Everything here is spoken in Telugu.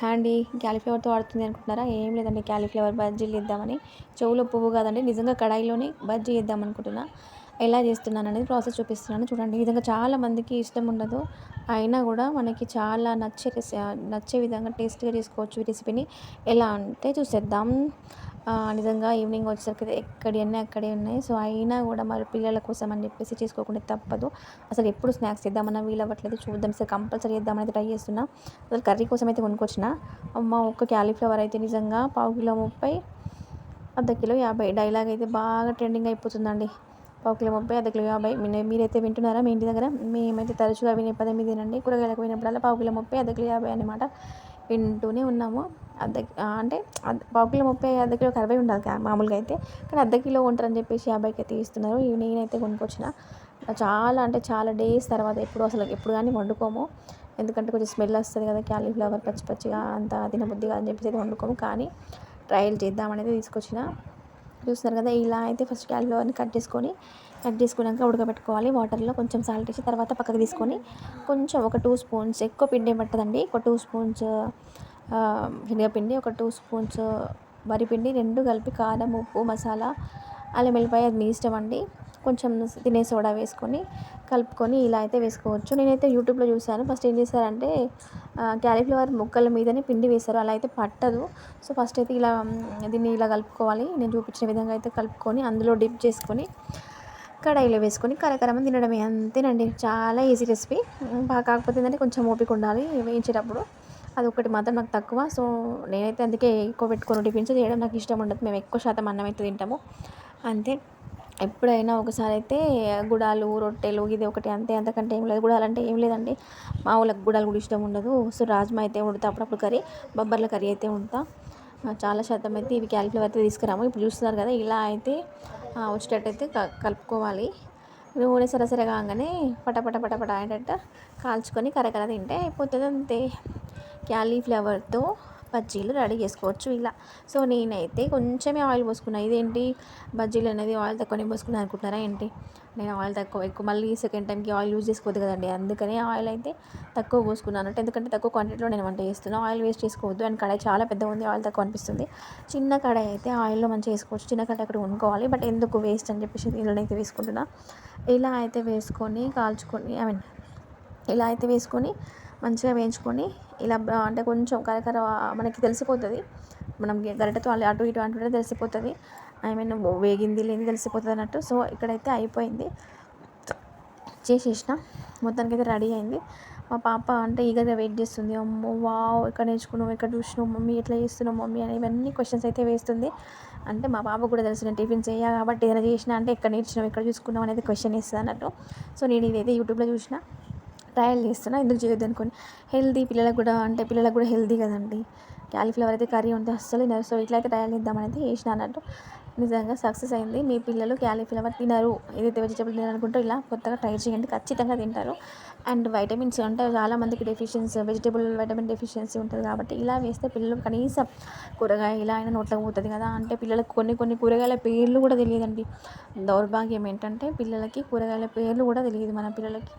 హ్యాండీ క్యాలీఫ్లవర్తో ఆడుతుంది అనుకుంటున్నారా? ఏం లేదండి క్యాలీఫ్లవర్ బజ్జీలు ఇద్దామని చెవులో పువ్వు కాదండి నిజంగా కడాయిలోనే బజ్జీ ఇద్దాం అనుకుంటున్నా. ఎలా చేస్తున్నాను అనేది ప్రాసెస్ చూపిస్తున్నాను. చూడండి ఈ విధంగా చాలా మందికి ఇష్టం ఉండదు. అయినా కూడా మనకి చాలా నచ్చే నచ్చే విధంగా టేస్ట్గా చేసుకోవచ్చు ఈ రెసిపీని. ఎలా అంటే చూసేద్దాం. నిజంగా ఈవినింగ్ వచ్చేసరికి ఎక్కడి అన్నీ అక్కడే ఉన్నాయి. సో అయినా కూడా మరి పిల్లల కోసం అని చెప్పేసి చేసుకోకుండా తప్పదు. అసలు ఎప్పుడు స్నాక్స్ చేద్దామన్నా వీలు అవ్వట్లేదు చూద్దాం. సార్ కంపల్సరీ చేద్దామని ట్రై చేస్తున్నా. అసలు కర్రీ కోసం అయితే కొనుక్కొచ్చిన. అమ్మ ఒక్క క్యాలీఫ్లవర్ అయితే నిజంగా పావు కిలో ముప్పై అర్ధ కిలో యాభై. డైలాగ్ అయితే బాగా ట్రెండింగ్ అయిపోతుందండి. పావు కిలో ముప్పై అర్ధ కిలో యాభై. మీరైతే వింటున్నారా? మీ ఇంటి దగ్గర? మేమైతే తరచుగా వినే పదం ఇదేనండి. కూరగాయలకు పోయినప్పుడల్లా పావు కిలో ముప్పై అర్ధ కిలో యాభై అనమాట వింటూనే ఉన్నాము. అర్ధ అంటే పావు కిలో ముప్పై అర్ధ కిలో అరవై ఉండాలి మామూలుగా అయితే. కానీ అర్ధ కిలో ఉంటారని చెప్పేసి యాభైకి అయితే ఇస్తున్నారు నేనైతే కొనుక్కొచ్చిన. చాలా అంటే చాలా డేస్ తర్వాత ఎప్పుడు అసలు ఎప్పుడు కానీ వండుకోము. ఎందుకంటే కొంచెం స్మెల్ వస్తుంది కదా క్యాలీఫ్లవర్ పచ్చి పచ్చిగా అంత తినబుద్ధి కాదని చెప్పేసి అయితే వండుకోము. కానీ ట్రయల్ చేద్దామనేది తీసుకొచ్చిన. చూస్తున్నారు కదా ఇలా అయితే ఫస్ట్ క్యాలీఫ్లవర్ని కట్ చేసుకొని కట్ చేసుకున్నాక ఉడకబెట్టుకోవాలి. వాటర్లో కొంచెం సాల్ట్ వేసి తర్వాత పక్కకు తీసుకొని కొంచెం ఒక టూ స్పూన్స్ ఎక్కువ పిండి పట్టదండి. ఒక టూ స్పూన్స్ శనగపిండి ఒక టూ స్పూన్స్ వరిపిండి రెండు కలిపి కారం ఉప్పు మసాలా అల్లం వెల్లిపాయ అది మీ ఇష్టం అండి. కొంచెం తినే సోడా వేసుకొని కలుపుకొని ఇలా అయితే వేసుకోవచ్చు. నేనైతే యూట్యూబ్లో చూసాను ఫస్ట్ ఏం చేశారంటే క్యాలీఫ్లవర్ ముక్కల మీదనే పిండి వేశారు. అలా అయితే పట్టదు. సో ఫస్ట్ అయితే ఇలా దీన్ని ఇలా కలుపుకోవాలి. నేను చూపించిన విధంగా అయితే కలుపుకొని అందులో డిప్ చేసుకొని కడాయిలో వేసుకొని కరకరమని తినడమే. అంతేనండి. చాలా ఈజీ రెసిపీ. బాగా కాకపోతే ఏంటంటే కొంచెం ఓపిక ఉండాలి వేయించేటప్పుడు. అది ఒకటి మాత్రం నాకు తక్కువ. సో నేనైతే అందుకే ఎక్కువ పెట్టుకొని టిఫిన్స్ చేయడం నాకు ఇష్టం ఉండదు. మేము ఎక్కువ శాతం అన్నం అయితే తింటాము. అంతే. ఎప్పుడైనా ఒకసారి అయితే గుడాలు రొట్టెలు ఇది ఒకటి అంతే అంతకంటే ఏం లేదు. గుడాలు అంటే ఏం లేదండి. మా వాళ్ళకి గుడాలు కూడా ఇష్టం ఉండదు. సో రాజ్మా అయితే వండుతా. అప్పుడప్పుడు కర్రీ బొబ్బర్ల కర్రీ అయితే వండుతా. చాలా శాతం అయితే ఇవి క్యాలిఫ్లవర్ అయితే తీసుకురాము. ఇప్పుడు చూస్తున్నారు కదా ఇలా అయితే వచ్చేటట్టయితే కలుపుకోవాలి. నూనె సరసర కాగానే పటపట పటపట అయ్యేటట్టు కాల్చుకొని కరకర తింటే అయిపోతుంది అంతే. క్యాలీఫ్లవర్తో బజ్జీలు రెడీ చేసుకోవచ్చు ఇలా. సో నేనైతే కొంచెమే ఆయిల్ పోసుకున్నా. ఇదేంటి? బజ్జీలు అనేది ఆయిల్ తక్కువనే పోసుకున్నాను అనుకుంటున్నారా ఏంటి? నేను ఆయిల్ తక్కువ ఎక్కువ మళ్ళీ సెకండ్ టైంకి ఆయిల్ యూజ్ చేసుకోవద్దు కదండి. అందుకనే ఆయిల్ అయితే తక్కువ పోసుకున్నాను అంటే ఎందుకంటే తక్కువ క్వాంటిటీలో నేను వంట చేస్తున్నాను ఆయిల్ వేస్ట్ చేసుకోవద్దు. అండ్ కడాయి చాలా పెద్దగా ఉంది. ఆయిల్ తక్కువ అనిపిస్తుంది. చిన్న కడాయి అయితే ఆయిల్లో మంచిగా వేసుకోవచ్చు. చిన్న కడాయి అక్కడ వండుకోవాలి. బట్ ఎందుకు వేస్ట్ అని చెప్పేసి దీనిలోనైతే వేసుకుంటున్నా. ఇలా అయితే వేసుకొని కాల్చుకొని ఐ మీన్ ఇలా అయితే వేసుకొని మంచిగా వేయించుకొని ఇలా అంటే కొంచెం కరకర మనకి తెలిసిపోతుంది. మనం గరిటెతో అటు ఇటు అంటుంటే తెలిసిపోతుంది. ఐ మీన్ వేగింది లేని తెలిసిపోతుంది అన్నట్టు. సో ఇక్కడైతే అయిపోయింది. చేసేసిన. మొత్తానికి అయితే రెడీ అయింది. మా పాప అంటే ఈగర్గా వెయిట్ చేస్తుంది. అమ్మో వావ్ ఎక్కడ నేర్చుకున్నావు ఎక్కడ చూసినావు మమ్మీ ఎట్లా చేస్తున్నావు మమ్మీ అని ఇవన్నీ క్వశ్చన్స్ అయితే వేస్తుంది. అంటే మా పాప కూడా తెలిసిన టిఫిన్ చేయ కాబట్టి ఏదైనా చేసినా అంటే ఎక్కడ నేర్చినావు ఎక్కడ చూసుకున్నావు అనేది క్వశ్చన్ వేస్తుంది అన్నట్టు. సో నేను ఇదైతే యూట్యూబ్లో చూసిన. ట్రయల్ చేస్తున్నా ఎందుకు చేయొద్దు అనుకోండి హెల్దీ పిల్లలకు కూడా అంటే పిల్లలకు కూడా హెల్దీ కదండి. క్యాలీఫ్లవర్ అయితే కర్రీ ఉంటే అస్సలు తినరు. సో ఇట్లయితే ట్రయల్ చేద్దామని చేసిన అన్నట్టు. నిజంగా సక్సెస్ అయింది. మీ పిల్లలు క్యాలీఫ్లవర్ తినరు. ఏదైతే వెజిటబుల్ తినాలనుకుంటో ఇలా కొత్తగా ట్రై చేయండి. ఖచ్చితంగా తింటారు. అండ్ వైటమిన్స్ అంటే చాలామందికి డెఫిషియన్సీ వెజిటబుల్ వైటమిన్ డెఫిషియన్సీ ఉంటుంది కాబట్టి ఇలా వేస్తే పిల్లలు కనీసం కూరగాయ ఇలా అయినా నోట్లోకి పోతుంది కదా. అంటే పిల్లలకు కొన్ని కొన్ని కూరగాయల పేర్లు కూడా తెలియదండి. దౌర్భాగ్యం ఏంటంటే పిల్లలకి కూరగాయల పేర్లు కూడా తెలియదు మన పిల్లలకి.